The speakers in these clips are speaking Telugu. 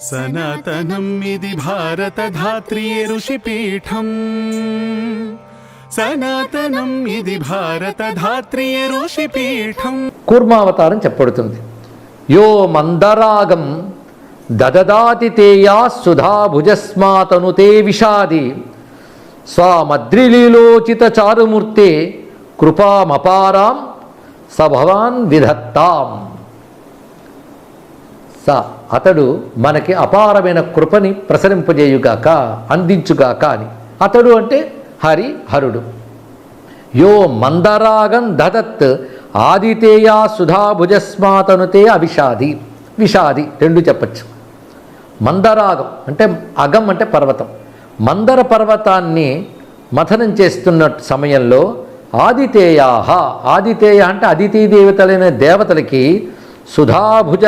సనాతనం ఇది భారత ధాత్రియే ఋషిపీఠం. సనాతనం ఇది భారత ధాత్రియ ఋషిపీఠం. కూర్మావతారం చెప్పబడుతుంది. యో మందరాగం దదదాతి తేయా సుధా భుజస్మాతను తే విషాది. స్వామద్రిలీలోచిత చారుమూర్తే కృపామపారాం స భవాన్ విధత్తాం స అతడు మనకి అపారమైన కృపని ప్రసరింపజేయుగాక అందించుగాక అని. అతడు అంటే హరి హరుడు యో మందరాగం దదత్ ఆదితేయా సుధాభుజస్మాతనుతే అవిషాది. విషాది రెండు చెప్పచ్చు. మందరాగం అంటే అగం అంటే పర్వతం. మందర పర్వతాన్ని మథనం చేస్తున్న సమయంలో ఆదితేయాహ ఆదితేయ అంటే అదితి దేవతలైన దేవతలకి సుధాభుజ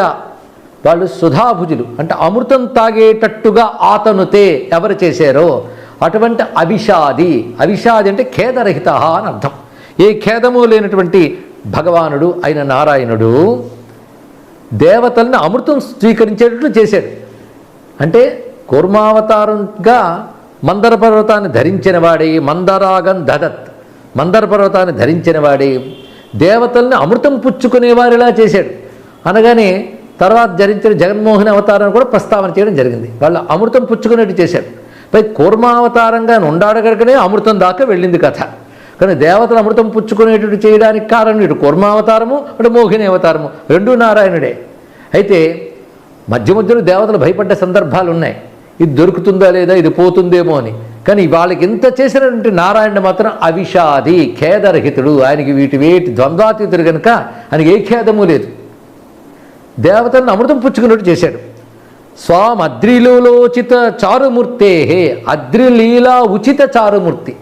వాళ్ళు సుధాభుజులు. అంటే అమృతం తాగేటట్టుగా ఆతనుతే ఎవరు చేశారో? అటువంటి అవిషాది. అవిషాది అంటే ఖేదరహిత అని అర్థం. ఏ ఖేదము లేనటువంటి భగవానుడు అయిన నారాయణుడు దేవతల్ని అమృతం స్వీకరించేటట్లు చేశాడు. అంటే కూర్మావతారంగా మందర పర్వతాన్ని ధరించిన వాడి మందరాగం దదత్. మందర పర్వతాన్ని ధరించిన వాడి. దేవతల్ని అమృతం పుచ్చుకునేవారిలా చేశాడు. అనగానే తర్వాత జరించిన జగన్మోహన్ అవతారం కూడా ప్రస్తావన చేయడం జరిగింది. వాళ్ళు అమృతం పుచ్చుకునేట్టు చేశారు. పై కూర్మావతారంగా ఉండాడు అమృతం దాకా వెళ్ళింది కథ. కానీ దేవతలు అమృతం పుచ్చుకునేటట్టు చేయడానికి కారణం ఇటు కూర్మావతారము అటు మోహిని అవతారము రెండు నారాయణుడే. అయితే మధ్య మధ్యలో దేవతలు భయపడ్డ సందర్భాలు ఉన్నాయి ఇది దొరుకుతుందా లేదా ఇది పోతుందేమో అని. కానీ వాళ్ళకి ఇంత చేసినటువంటి నారాయణ మాత్రం అవిషాది ఖేదరహితుడు. ఆయనకి వీటి వేటి ద్వంద్వాతీతుడు కనుక ఆయనకి ఏ ఖేదము లేదు. దేవతలను అమృతం పుచ్చుకున్నట్టు చేశాడు. స్వామి అద్రిలోచిత చారుమూర్తే అద్రిలీలా ఉచిత చారుమూర్తి.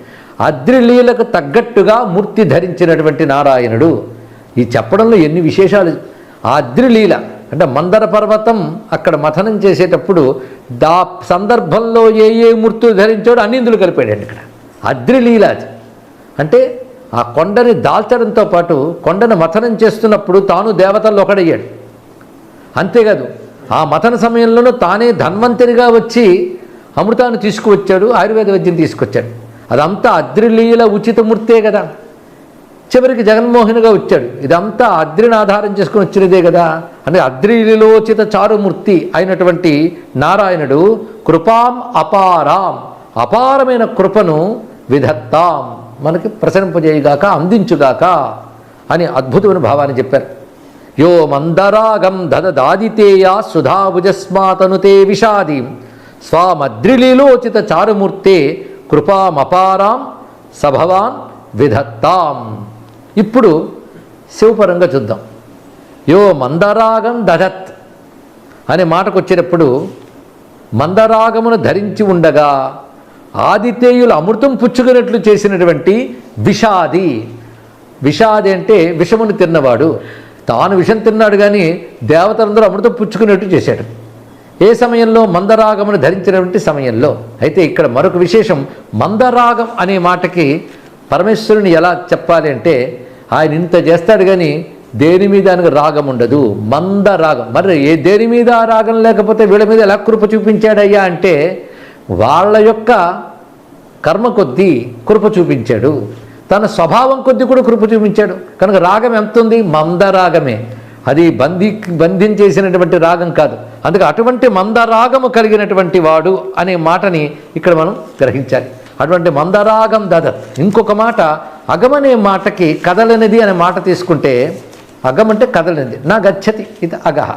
అద్రిలీలకు తగ్గట్టుగా మూర్తి ధరించినటువంటి నారాయణుడు. ఈ చెప్పడంలో ఎన్ని విశేషాలు? ఆ అద్రిలీల అంటే మందర పర్వతం అక్కడ మథనం చేసేటప్పుడు దా సందర్భంలో ఏ ఏ మూర్తులు ధరించాడో అన్ని ఇందులో కలిపాడండి ఇక్కడ. అద్రిలీల అంటే ఆ కొండని దాల్చడంతో పాటు కొండను మథనం చేస్తున్నప్పుడు తాను దేవతల్లో ఒకడయ్యాడు. అంతేకాదు ఆ మథన సమయంలోనూ తానే ధన్వంతరిగా వచ్చి అమృతాన్ని తీసుకువచ్చాడు ఆయుర్వేద వైద్యం తీసుకొచ్చాడు. అదంతా అద్రిలీల ఉచితమూర్తే కదా. చివరికి జగన్మోహన్గా వచ్చాడు. ఇదంతా అద్రిని ఆధారం చేసుకుని వచ్చినదే కదా. అంటే అద్రిలోచిత చారుమూర్తి అయినటువంటి నారాయణుడు కృపాం అపారాం అపారమైన కృపను విధత్తాం మనకి ప్రసరింపజేయగాక అందించుగాక అని అద్భుతమైన భావాన్ని చెప్పారు. యో మందరాగం దదదాదితేయ సుధాభుజస్మాతనుతే విషాది. స్వామద్రిలీలోచిత చారుమూర్తే కృపామపారాం సభవాన్ విధత్తాం. ఇప్పుడు శివపరంగా చూద్దాం. యో మందరాగం దధత్ అనే మాటకు వచ్చేటప్పుడు మందరాగమును ధరించి ఉండగా ఆదితేయులు అమృతం పుచ్చుకున్నట్లు చేసినటువంటి విషాది. విషాది అంటే విషమును తిన్నవాడు. తాను విషం తిన్నాడు కానీ దేవతలందరూ అమృతం పుచ్చుకునేట్టు చేశాడు. ఏ సమయంలో మందరాగమును ధరించినటువంటి సమయంలో? అయితే ఇక్కడ మరొక విశేషం మందరాగం అనే మాటకి పరమేశ్వరుని ఎలా చెప్పాలి అంటే ఆయన ఇంత చేస్తాడు కానీ దేని మీద ఆయనకు రాగం ఉండదు మంద రాగం మరి ఏ దేని మీద రాగం లేకపోతే వీళ్ళ మీద ఎలా కృప చూపించాడయ్యా అంటే వాళ్ళ యొక్క కర్మ కొద్దీ కృప చూపించాడు. తన స్వభావం కొద్ది కూడా కృప చూపించాడు. కనుక రాగం ఎంత ఉంది మందరాగమే. అది బంధి బంధించేసినటువంటి రాగం కాదు. అందుకే అటువంటి మందరాగము కలిగినటువంటి వాడు అనే మాటని ఇక్కడ మనం గ్రహించాలి. అటువంటి మందరాగం దద. ఇంకొక మాట అగమనే మాటకి కదలనిది అనే మాట తీసుకుంటే అగం అంటే కదలనిది. నా గచ్చతి ఇది అగహ.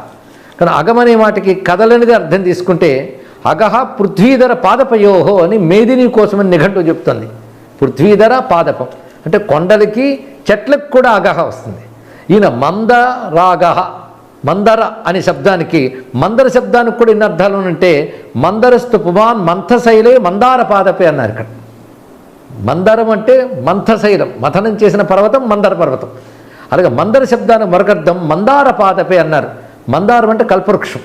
కానీ అగమనే మాటకి కదలనిది అర్థం తీసుకుంటే అగహ పృథ్వీధర పాదపయోహో అని మేదిని కోసమని నిఘంటు చెప్తుంది. పృథ్వీధర పాదపం. అంటే కొండలకి చెట్లకు కూడా అగహ వస్తుంది. ఈయన మందరాగహ మందర అనే శబ్దానికి మందర శబ్దానికి కూడా ఎన్ని అర్థాలు ఉంటే మందరస్తు పుమాన్ మంథశైలే మందార పాదపే అన్నారు ఇక్కడ. మందరం అంటే మంథశైలం మథనం చేసిన పర్వతం మందర పర్వతం. అలాగే మందర శబ్దానికి మరొకర్థం మందార పాదపే అన్నారు. మందారం అంటే కల్పవృక్షం.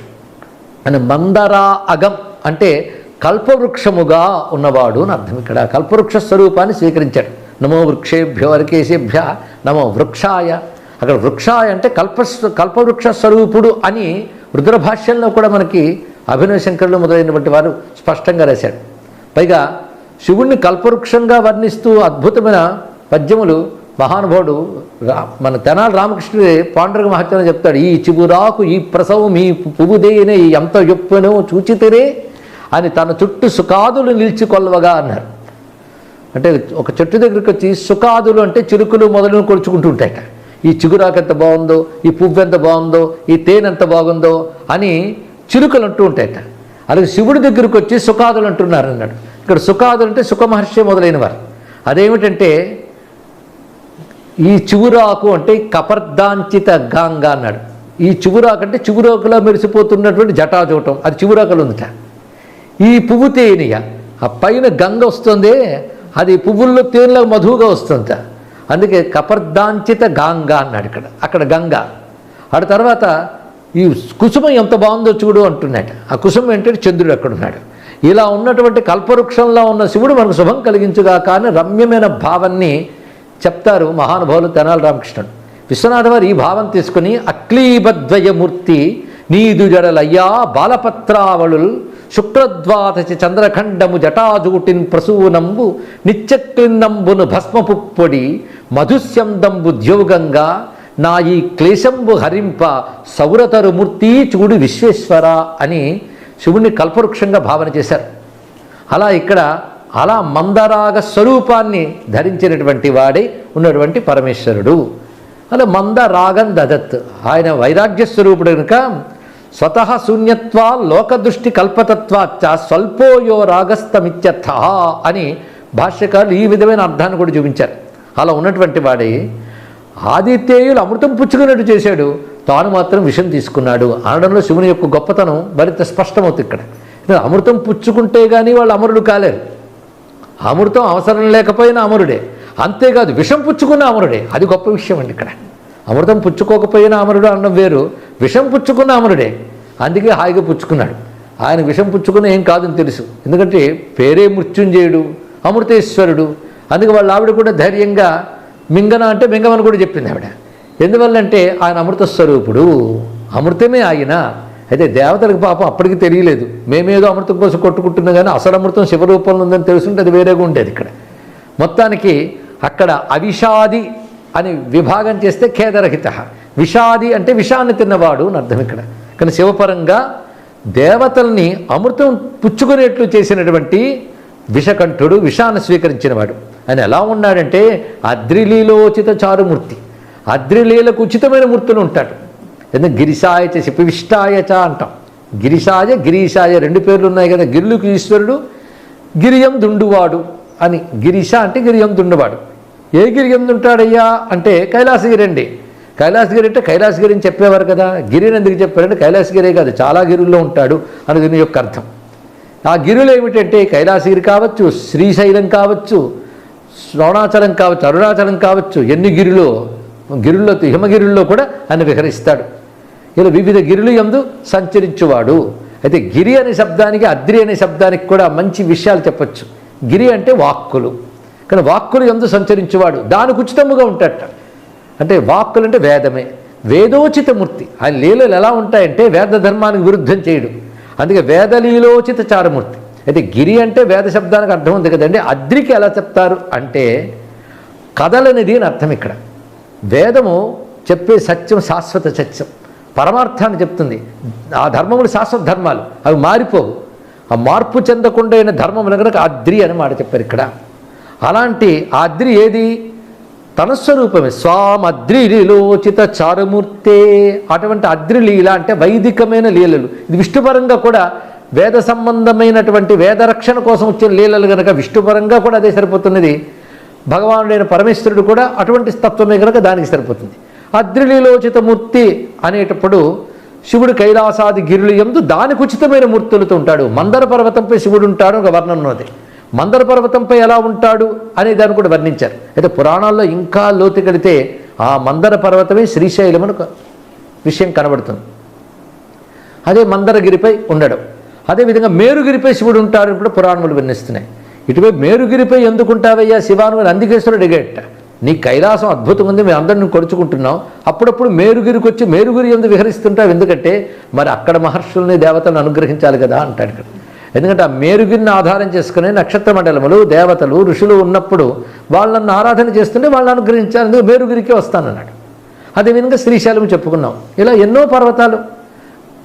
అని మందరా అగం అంటే కల్పవృక్షముగా ఉన్నవాడు అని అర్థం ఇక్కడ. కల్పవృక్ష స్వరూపాన్ని స్వీకరించాడు. నమో వృక్షేభ్యో అరికేశేభ్య నమో వృక్షాయ. అక్కడ వృక్షాయ అంటే కల్ప కల్పవృక్ష స్వరూపుడు అని రుద్రభాష్యంలో కూడా మనకి అభినవ శంకరులు మొదలైనటువంటి వారు స్పష్టంగా రాశాడు పైగా శివుణ్ణి కల్పవృక్షంగా వర్ణిస్తూ అద్భుతమైన పద్యములు మహానుభావుడు మన తెనాలి రామకృష్ణుడే పాండురంగ మహత్యంలో చెప్తాడు ఈ చిగురాకు ఈ ప్రసవం ఈ పువ్వుదేనే ఎంత యొప్పునో చూచితేనే అని తన చుట్టూ సుఖాదులు నిలిచికొల్వగా అన్నారు. అంటే ఒక చెట్టు దగ్గరికి వచ్చి సుఖాదులు అంటే చిరుకులు మొదలను కొలుచుకుంటూ ఉంటాయట ఈ చిగురాకు ఎంత బాగుందో ఈ పువ్వు ఎంత బాగుందో ఈ తేనె ఎంత బాగుందో అని చిరుకలు అంటూ ఉంటాయట అలాగే శివుడి దగ్గరికి వచ్చి సుఖాదులు అంటున్నారు అన్నాడు. ఇక్కడ సుఖాదులు అంటే సుఖమహర్షి మొదలైన వారు అదేమిటంటే ఈ చిగురాకు అంటే కపర్దాంచిత గాంగా అన్నాడు. ఈ చిగురాకు అంటే చిగురాకులా మెరిసిపోతున్నటువంటి జటాజూటం. అది చివురాకులు ఉందిట. ఈ పువ్వు తేనెయ. ఆ పైన గంగ వస్తుంది అది పువ్వుల్లో తేనెలో మధువుగా వస్తుంట అందుకే కపర్దాంచిత గాంగా అన్నాడు ఇక్కడ అక్కడ గంగ. ఆడ తర్వాత ఈ కుసుమం ఎంత బాగుందో చూడు అంటున్నాడు ఆ కుసుమం ఏంటంటే చంద్రుడు అక్కడ ఉన్నాడు. ఇలా ఉన్నటువంటి కల్పవృక్షంలో ఉన్న శివుడు మనకు శుభం కలిగించుగా కానీ రమ్యమైన భావాన్ని చెప్తారు మహానుభావులు తెనాలి రామకృష్ణుడు. విశ్వనాథ వారు ఈ భావం తీసుకుని అక్లీబద్వయమూర్తి నీదు జడలయ్యా బాలపత్రావళుల్ శుక్రద్వాదశి చంద్రఖండము జటాజూటిన్ ప్రసూనంబు నిత్యక్లిన్నంబును భస్మపుప్పొడి మధుస్యందంబు ద్యోగంగా నా ఈ క్లేశంబు హరింప సౌరతరు మూర్తి చూడు విశ్వేశ్వర అని శివుణ్ణి కల్పవృక్షంగా భావన చేశారు. అలా ఇక్కడ అలా మందరాగ స్వరూపాన్ని ధరించినటువంటి వాడే ఉన్నటువంటి పరమేశ్వరుడు. అలా మందరాగం దదత్. ఆయన వైరాగ్య స్వరూపుడు కనుక స్వతః శూన్యత్వా లోకదృష్టి కల్పతత్వాచ్చ స్వల్పోయో రాగస్తమిత్యర్థ అని భాష్యకారులు ఈ విధమైన అర్థాన్ని కూడా చూపించారు. అలా ఉన్నటువంటి వాడి ఆదిత్యేయులు అమృతం పుచ్చుకున్నట్టు చేశాడు. తాను మాత్రం విషం తీసుకున్నాడు. అనడంలో శివుని యొక్క గొప్పతనం మరింత స్పష్టమవుతుంది ఇక్కడ. అమృతం పుచ్చుకుంటే కానీ వాళ్ళు అమరుడు కాలేరు. అమృతం అవసరం లేకపోయినా అమరుడే. అంతేకాదు విషం పుచ్చుకున్న అమరుడే. అది గొప్ప విషయం అండి ఇక్కడ. అమృతం పుచ్చుకోకపోయినా అమరుడు అనడం వేరు. విషం పుచ్చుకున్న అమరుడే. అందుకే హాయిగా పుచ్చుకున్నాడు. ఆయన విషం పుచ్చుకున్న ఏం కాదని తెలుసు. ఎందుకంటే పేరే మృత్యుంజయుడు అమృతేశ్వరుడు. అందుకే వాళ్ళ ఆవిడ కూడా ధైర్యంగా మింగన అంటే మింగమని కూడా చెప్పింది ఆవిడ. ఎందువల్లంటే ఆయన అమృత స్వరూపుడు అమృతమే ఆయన. అయితే దేవతలకు పాపం అప్పటికి తెలియలేదు. మేమేదో అమృతం కోసం కొట్టుకుంటున్నా కానీ అసలు అమృతం శివరూపంలో ఉందని తెలుసుంటే అది వేరేగా ఉండేది ఇక్కడ. మొత్తానికి అక్కడ అవిషాది అని విభాగం చేస్తే ఖేదరహిత. విషాది అంటే విషాన్ని తిన్నవాడు అని అర్థం ఇక్కడ. కానీ శివపరంగా దేవతల్ని అమృతం పుచ్చుకునేట్లు చేసినటువంటి విషకంఠుడు విషాన్ని స్వీకరించినవాడు. ఆయన ఎలా ఉన్నాడంటే అద్రిలీలోచిత చారుమూర్తి. అద్రిలీలకు ఉచితమైన మూర్తులు ఉంటాడు. ఎందుకంటే గిరిశాయ చ శిపివిష్టాయ చ అంటాం. గిరిశాయ గిరీశాయ రెండు పేర్లు ఉన్నాయి కదా. గిరులకు ఈశ్వరుడు గిరియం దుండువాడు అని. గిరిశ అంటే గిరియం దుండువాడు. ఏ గిరియం దుంటాడయ్యా? అంటే కైలాసగిరండి కైలాసగిరి అంటే కైలాసగిరి అని చెప్పేవారు కదా. గిరిని ఎందుకు చెప్పారంటే కైలాసగిరే కాదు చాలా గిరుల్లో ఉంటాడు అని దీని యొక్క అర్థం. ఆ గిరులు ఏమిటంటే కైలాసగిరి కావచ్చు శ్రీశైలం కావచ్చు శ్రోణాచలం కావచ్చు అరుణాచలం కావచ్చు ఎన్ని గిరిలో గిరుల్లో హిమగిరుల్లో కూడా ఆయన విహరిస్తాడు. ఇలా వివిధ గిరులు ఎందు సంచరించువాడు. అయితే గిరి అనే శబ్దానికి అద్రి అనే శబ్దానికి కూడా మంచి విషయాలు చెప్పచ్చు. గిరి అంటే వాక్కులు. కానీ వాక్కులు ఎందు సంచరించువాడు. దానికి ఉచితముగా ఉంటాడట. అంటే వాక్కులు అంటే వేదమే. వేదోచిత మూర్తి ఆయన లీలలు ఎలా ఉంటాయంటే వేద ధర్మానికి విరుద్ధం చేయడు. అందుకే వేదలీలోచిత చారమూర్తి. అయితే గిరి అంటే వేద శబ్దానికి అర్థం ఉంది కదండి. అద్రికి ఎలా చెప్తారు అంటే కథలనేది అని అర్థం ఇక్కడ. వేదము చెప్పే సత్యం శాశ్వత సత్యం. పరమార్థాన్ని చెప్తుంది. ఆ ధర్మములు శాశ్వత ధర్మాలు. అవి మారిపోవు. ఆ మార్పు చెందకుండా అయిన ధర్మములు కనుక అద్రి అని మాట చెప్పారు ఇక్కడ. అలాంటి ఆ అద్రి ఏది? తన స్వరూపమే స్వామద్రిలోచిత చారుమూర్తే. అటువంటి అద్రి లీల అంటే వైదికమైన లీలలు. ఇది విష్ణుపరంగా కూడా వేద సంబంధమైనటువంటి వేద రక్షణ కోసం వచ్చిన లీలలు కనుక విష్ణుపరంగా కూడా అదే సరిపోతున్నది. భగవానుడైన పరమేశ్వరుడు కూడా అటువంటి తత్వమే కనుక దానికి సరిపోతుంది. అద్రిలీలోచిత మూర్తి అనేటప్పుడు శివుడు కైలాసాది గిరులు ఎందు దానికి ఉచితమైన మూర్తులతో ఉంటాడు. మందర పర్వతంపై శివుడు ఉంటాడు ఒక వర్ణన ఉన్నది మందర పర్వతంపై ఎలా ఉంటాడు అనే దాన్ని కూడా వర్ణించారు. అయితే పురాణాల్లో ఇంకా లోతుకెడితే ఆ మందర పర్వతమే శ్రీశైలం అని ఒక విషయం కనబడుతుంది. అదే మందరగిరిపై ఉండడం. అదేవిధంగా మేరుగిరిపై శివుడు ఉంటాడని కూడా పురాణములు వర్ణిస్తున్నాయి. ఇటువైపు మేరుగిరిపై ఎందుకుంటావయ్యా శివాను అని అందుకేశ్వరుడు అడిగేట నీ కైలాసం అద్భుతం ఉంది మేము అందరిని కొడుచుకుంటున్నాం అప్పుడప్పుడు మేరుగిరికి వచ్చి మేరుగిరి ఎందుకు విహరిస్తుంటావు ఎందుకంటే మరి అక్కడ మహర్షుల్ని దేవతలను అనుగ్రహించాలి కదా అంటాడు ఇక్కడ. ఎందుకంటే ఆ మేరుగురిని ఆధారం చేసుకునే నక్షత్ర మండలములు దేవతలు ఋషులు ఉన్నప్పుడు వాళ్ళను ఆరాధన చేస్తుంటే వాళ్ళని అనుగ్రహించాలి అందుకు మేరుగురికి వస్తానన్నాడు. అదేవిధంగా శ్రీశైలం చెప్పుకున్నాం. ఇలా ఎన్నో పర్వతాలు.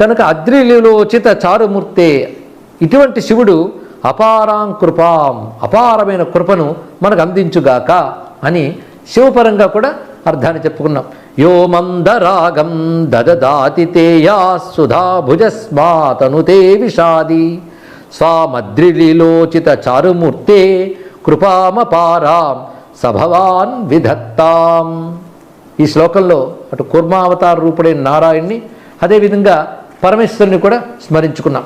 కనుక అద్రిలోచిత చారుమూర్తే ఇటువంటి శివుడు అపారాం కృపాం అపారమైన కృపను మనకు అందించుగాక అని శివపరంగా కూడా అర్థాన్ని చెప్పుకున్నాం. యో మందరాగం దదదాతి తేయా సుధా భుజస్మాతనుతే విషాది. స్వామద్రిలిలోచిత చారుమూర్తే కృపామపారాం సభవాన్ విధత్తాం. ఈ శ్లోకంలో అటు కూర్మావతార రూపుడైన నారాయణ్ణి అదేవిధంగా పరమేశ్వరుని కూడా స్మరించుకున్నాం.